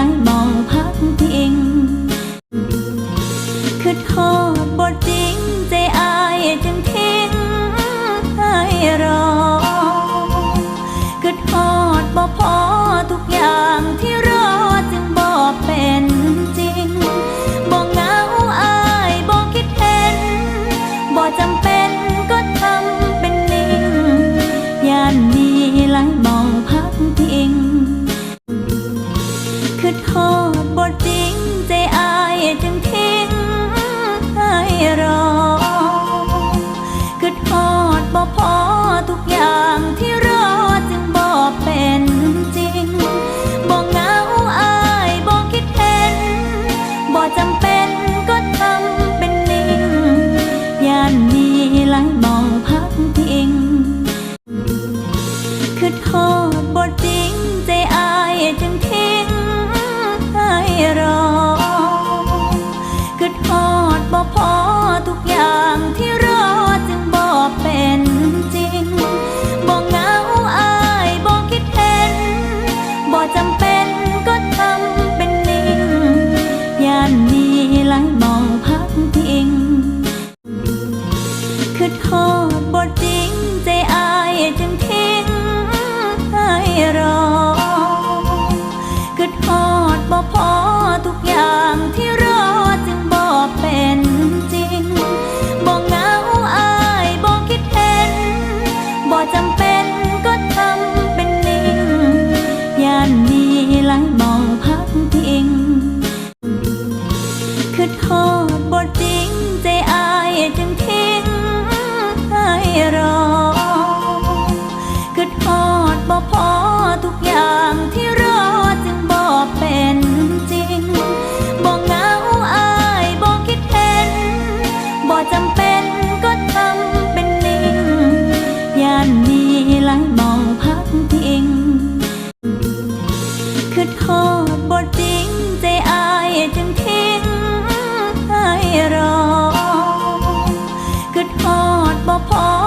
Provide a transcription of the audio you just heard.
ไร้มองพักพิง ทุกอย่างที่รอจึงบอกเป็นจริง บอกเหงาอายบอกคิดเห็นบอกจำเป็นก็ทำเป็นนิ่งยานนี้หลายมอง บ่พอ